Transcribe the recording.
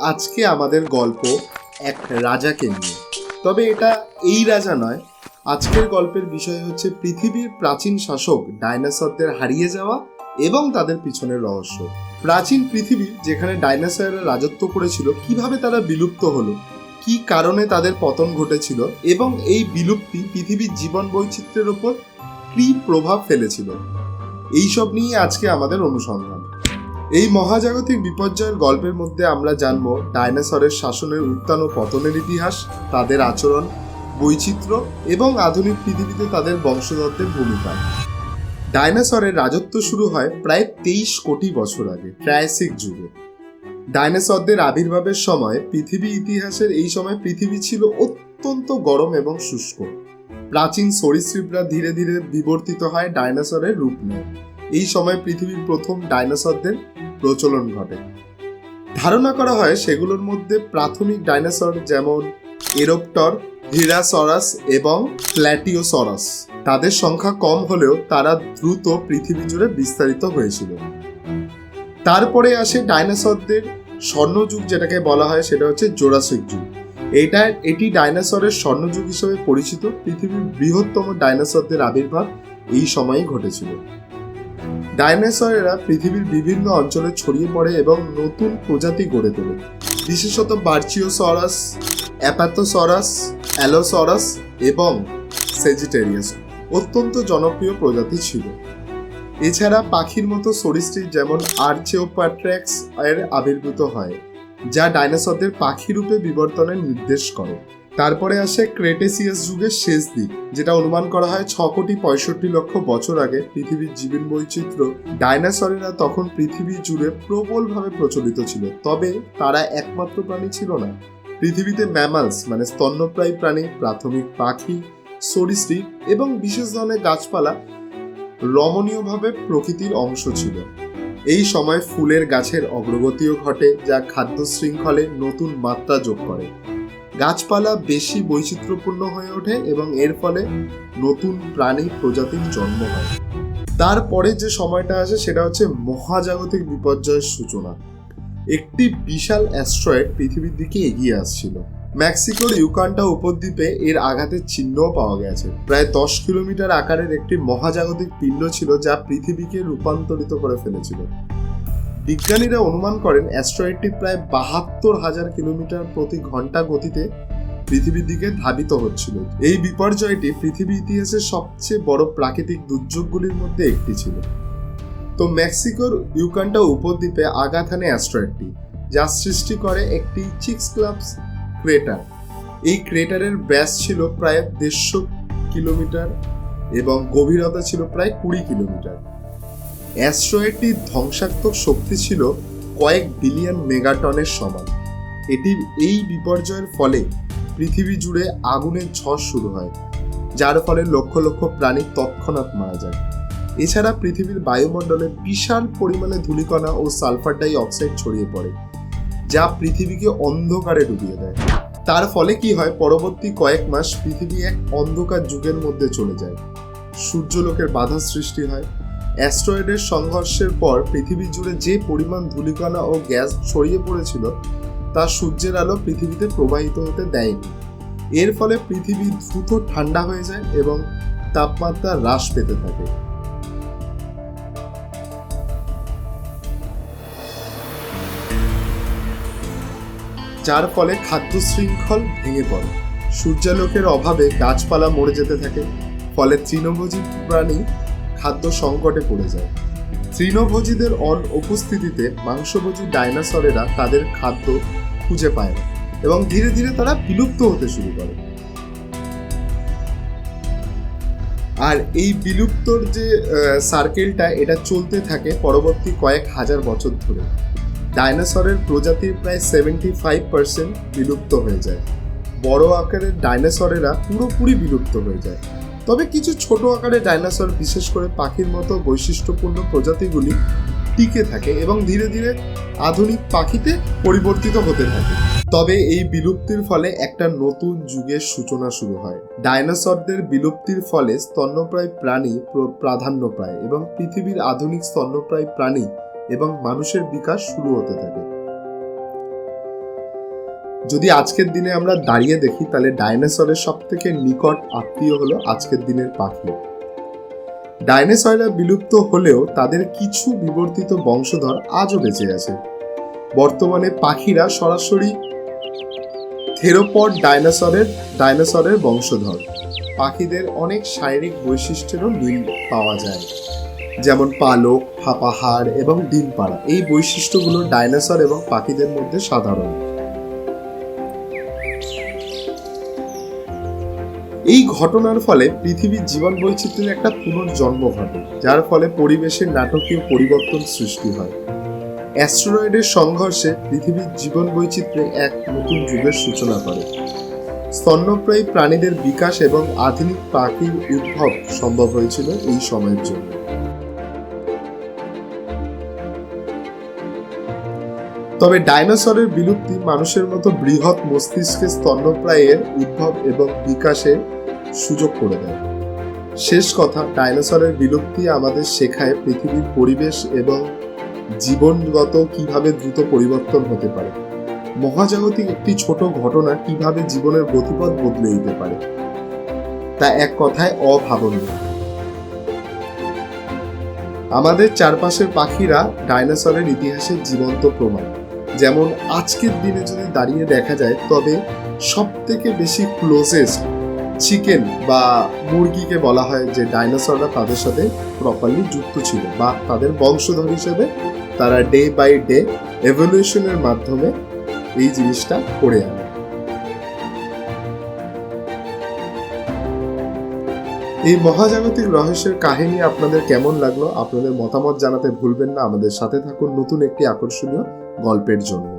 আজকে আমাদের গল্প এক রাজাকে নিয়ে। তবে এটা এই রাজা নয়, আজকের গল্পের বিষয় হচ্ছে পৃথিবীর প্রাচীন শাসক ডাইনোসরদের হারিয়ে যাওয়া এবং তাদের পিছনের রহস্য। প্রাচীন পৃথিবী যেখানে ডাইনোসররা রাজত্ব করেছিল, কীভাবে তারা বিলুপ্ত হলো, কি কারণে তাদের পতন ঘটেছিল এবং এই বিলুপ্তি পৃথিবীর জীবন বৈচিত্র্যের ওপর কি প্রভাব ফেলেছিল, এইসব নিয়ে আজকে আমাদের অনুসন্ধান। এই মহাজাগতিক বিপর্যয়ের গল্পের মধ্যে আমরা জানব ডাইনোসরের শাসনের উত্থান ও পতনের ইতিহাস, তাদের আচরণ, বৈচিত্র্য এবং আধুনিক পৃথিবীতে তাদের বংশধরদের ভূমিকা। ডাইনোসরের রাজত্ব শুরু হয় প্রায় তেইশ কোটি বছর আগে, ট্রায়াসিক যুগে। ডাইনোসরদের আবির্ভাবের সময় পৃথিবী ইতিহাসের এই সময় পৃথিবী ছিল অত্যন্ত গরম এবং শুষ্ক। প্রাচীন সরীসৃপরা ধীরে ধীরে বিবর্তিত হয় ডাইনোসরের রূপ নেয়। এই সময় পৃথিবীর প্রথম ডাইনোসরদের প্রচলন ঘটে। ধারণা করা হয় সেগুলোর মধ্যে প্রাথমিক ডাইনোসর যেমন এরোপ্টর, হিরাসরাস এবং প্ল্যাটিওসরাস। তাদের সংখ্যা কম হলেও তারা দ্রুত পৃথিবী জুড়ে বিস্তারিত হয়েছিল। তারপরে আসে ডাইনোসরদের স্বর্ণযুগ যেটাকে বলা হয় সেটা হচ্ছে জোরাসিক যুগ। এটা, এটি ডাইনোসরের স্বর্ণযুগ হিসেবে পরিচিত। পৃথিবীর বৃহত্তম ডাইনোসরদের আবির্ভাব এই সময়ে ঘটেছিল। ডাইনোসরেরা পৃথিবীর বিভিন্ন অঞ্চলে ছড়িয়ে পড়ে এবং নতুন প্রজাতি গড়ে তোলে। বিশেষত বার্চিওসরাস, অ্যাপাথোসরাস, অ্যালোসরাস এবং সেজিটেরিয়াস অত্যন্ত জনপ্রিয় প্রজাতি ছিল। এছাড়া পাখির মতো সরীসৃপ যেমন আর্চেওপ্যাট্র্যাক্স এর আবির্ভূত হয়, যা ডাইনোসরদের পাখি রূপে বিবর্তনের নির্দেশ করে। তারপরে আসে ক্রেটেসিয়াস যুগের শেষ দিক, যেটা অনুমান করা হয় ছ কোটি পঁয়ষট্টি লক্ষ বছর আগে পৃথিবীর জীবন বৈচিত্র্য ডাইনোসরেরা তখন পৃথিবী জুড়ে প্রবলভাবে প্রচলিত ছিল, তবে তারা একমাত্র প্রাণী ছিল না। পৃথিবীতে ম্যামালস মানে স্তন্যপ্রায়ী প্রাণী, প্রাথমিক পাখি, সরীসৃপ এবং বিশেষ ধরনের গাছপালা রমণীয়ভাবে প্রকৃতির অংশ ছিল। এই সময় ফুলের গাছের অগ্রগতিও ঘটে, যা খাদ্য শৃঙ্খলে নতুন মাত্রা যোগ করে। গাছপালা বেশি বৈচিত্র্যপূর্ণ হয়ে ওঠে এবং এর ফলে নতুন প্রাণী প্রজাতির জন্ম হয়। তারপরে যে সময়টা আসে সেটা হচ্ছে মহাজাগতিক বিপর্যয়ের সূচনা। একটি বিশাল অ্যাস্ট্রয়েড পৃথিবীর দিকে এগিয়ে আসছিল। মেক্সিকোর ইউকান্টা উপদ্বীপে এর আঘাতের চিহ্নও পাওয়া গেছে। প্রায় দশ কিলোমিটার আকারের একটি মহাজাগতিক পিণ্ড ছিল যা পৃথিবীকে রূপান্তরিত করে ফেলেছিল। বিজ্ঞানীরা অনুমান করেন অ্যাস্ট্রয়েডটি প্রায় বাহাত্তর হাজার কিলোমিটার প্রতি ঘণ্টা গতিতে পৃথিবীর দিকে ধাবিত হচ্ছিল। এই বিপর্যয়টি পৃথিবী ইতিহাসের সবচেয়ে বড় প্রাকৃতিক দুর্যোগগুলির মধ্যে একটি ছিল। তো মেক্সিকোর ইউকান্টা উপদ্বীপে হানে অ্যাস্ট্রয়েডটি, যা সৃষ্টি করে একটি চিক্স ক্লাবস ক্রেটার। এই ক্রেটারের ব্যাস ছিল প্রায় দেড়শো কিলোমিটার এবং গভীরতা ছিল প্রায় কুড়ি কিলোমিটার। অ্যাস্ট্রয়েডটির ধ্বংসাত্মক শক্তি ছিল কয়েক বিলিয়ন মেগাটনের সমান। এটির এই বিপর্যয়ের ফলে পৃথিবী জুড়ে আগুনের ঝড় শুরু হয়, যার ফলে লক্ষ লক্ষ প্রাণী তৎক্ষণাৎ মারা যায়। এছাড়া পৃথিবীর বায়ুমণ্ডলে বিশাল পরিমাণে ধূলিকণা ও সালফার ডাই অক্সাইড ছড়িয়ে পড়ে, যা পৃথিবীকে অন্ধকারে ডুবিয়ে দেয়। তার ফলে কি হয়, পরবর্তী কয়েক মাস পৃথিবী এক অন্ধকার যুগের মধ্যে চলে যায়। সূর্যলোকের বাধা সৃষ্টি হয় অ্যাস্ট্রয়েডের সংঘর্ষের পর পৃথিবী জুড়ে যে পরিমাণ ধূলিকণা ও গ্যাস ছড়িয়ে পড়েছিল, তা সূর্যের আলো পৃথিবীতে প্রবাহিত হতে দেয়নি। এর ফলে পৃথিবী দ্রুত ঠান্ডা হয়ে যায় এবং তাপমাত্রা হ্রাস পেতে থাকে। যার ফলে খাদ্য শৃঙ্খল ভেঙে পড়ে। সূর্যালোকের অভাবে গাছপালা মরে যেতে থাকে। ফলে তৃণভোজী প্রাণী খাদ্য সংকটে পড়ে যায়। তৃণভোজীদের অন উপস্থিতিতে মাংসভোজী ডাইনোসরেরা তাদের খাদ্য খুঁজে পায় না এবং ধীরে ধীরে তারা বিলুপ্ত হতে শুরু করে। আর এই বিলুপ্তর যে সার্কেলটা এটা চলতে থাকে পরবর্তী কয়েক হাজার বছর ধরে। ডাইনোসরের প্রজাতির প্রায় সেভেন্টি ফাইভ পার্সেন্ট বিলুপ্ত হয়ে যায়। বড় আকারের ডাইনোসরেরা পুরোপুরি বিলুপ্ত হয়ে যায়। তবে কিছু ছোট আকারের ডাইনোসর, বিশেষ করে পাখির মতো বৈশিষ্ট্যপূর্ণ প্রজাতিগুলি টিকে থাকে এবং ধীরে ধীরে আধুনিক পাখিতে পরিবর্তিত হতে থাকে। তবে এই বিলুপ্তির ফলে একটা নতুন যুগের সূচনা শুরু হয়। ডাইনোসরদের বিলুপ্তির ফলে স্তন্যপ্রায় প্রাণী প্রাধান্য পায় এবং পৃথিবীর আধুনিক স্তন্যপ্রায় প্রাণী এবং মানুষের বিকাশ শুরু হতে থাকে। যদি আজকের দিনে আমরা দাঁড়িয়ে দেখি, তাহলে ডাইনোসরের সব থেকে নিকট আত্মীয় হলো আজকের দিনের পাখি। ডাইনোসররা বিলুপ্ত হলেও তাদের কিছু বিবর্তিত বংশধর আজও বেঁচে আছে। বর্তমানে পাখিরা সরাসরি থেরোপড ডাইনোসরের ডাইনোসরের বংশধর। পাখিদের অনেক শারীরিক বৈশিষ্ট্যেরও মিল পাওয়া যায়। যেমন পালক ফাঁপা হাড় এবং ডিম পাড়া। এই বৈশিষ্ট্যগুলো ডাইনোসর এবং পাখিদের মধ্যে সাধারণ। এই ঘটনার ফলে পৃথিবীর জীবন বৈচিত্র্যের একটা পুনর্জন্ম ঘটে, যার ফলে পরিবেশের নাটকীয় পরিবর্তন সৃষ্টি হয়। অ্যাস্ট্রয়েডের সংঘর্ষে পৃথিবীর জীবন বৈচিত্র্যে এক নতুন যুগের সূচনা করে। স্তন্যপ্রায়ী প্রাণীদের বিকাশ এবং আধুনিক পাখির উদ্ভব সম্ভব হয়েছিল এই সময়ের জন্য। তবে ডাইনোসরের বিলুপ্তি মানুষের মতো বৃহৎ মস্তিষ্কের স্তন্যপ্রায়ের উদ্ভব এবং বিকাশের সুযোগ করে দেয়। শেষ কথা, ডাইনোসরের বিলুপ্তি আমাদের শেখায় পৃথিবীর পরিবেশ এবং জীবনগত কীভাবে দ্রুত পরিবর্তন হতে পারে। মহাজাগতিক একটি ছোট ঘটনা কীভাবে জীবনের গতিপথ বদলে দিতে পারে, তা এক কথায় অভাবনীয়। আমাদের চারপাশের পাখিরা ডাইনোসরের ইতিহাসের জীবন্ত প্রমাণ। যেমন আজকের দিনে যদি দাঁড়িয়ে দেখা যায়, তবে সব থেকে বেশি ক্লোজেস্ট চিকেন বা মুরগিকে বলা হয় যে ডাইনোসররা তাদের সাথে প্রপারলি যুক্ত ছিল বা তাদের বংশধর হিসেবে তারা ডে বাই ডে এভলিউশনের মাধ্যমে এই জিনিসটা করে আনে। এই মহাজাগতিক রহস্যের কাহিনী আপনাদের কেমন লাগল? আপনাদের মতামত জানাতে ভুলবেন না। আমাদের সাথে থাকুন নতুন একটি আকর্ষণীয় গল্পের জন্য।